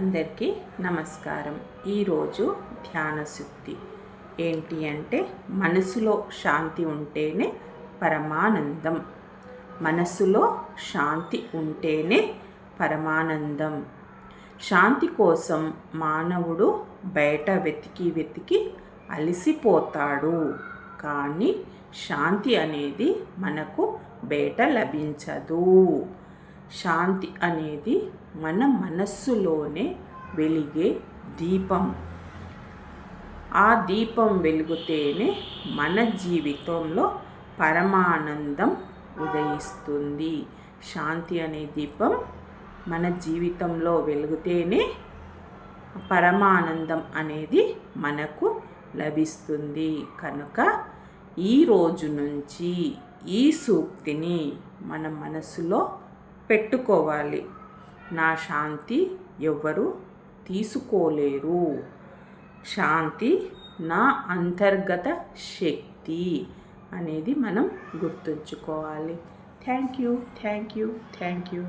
అందరికీ నమస్కారం. ఈరోజు ధ్యాన శుద్ధి ఏంటి అంటే మనసులో శాంతి ఉంటేనే పరమానందం. మనసులో శాంతి ఉంటేనే పరమానందం. శాంతి కోసం మానవుడు బయట వెతికి వెతికి అలసిపోతాడు. కానీ శాంతి అనేది మనకు బయట లభించదు. శాంతి అనేది మన మనస్సులోనే వెలిగే దీపం. ఆ దీపం వెలుగుతేనే మన జీవితంలో పరమానందం ఉదయిస్తుంది. శాంతి అనే దీపం మన జీవితంలో వెలుగుతేనే పరమానందం అనేది మనకు లభిస్తుంది. కనుక ఈ రోజు నుంచి ఈ సూక్తిని మన మనసులో పెట్టుకోవాలి. నా శాంతి ఎవ్వరు తీసుకోలేరు. శాంతి నా అంతర్గత శక్తి అనేది మనం గుర్తుంచుకోవాలి. Thank you thank you thank you.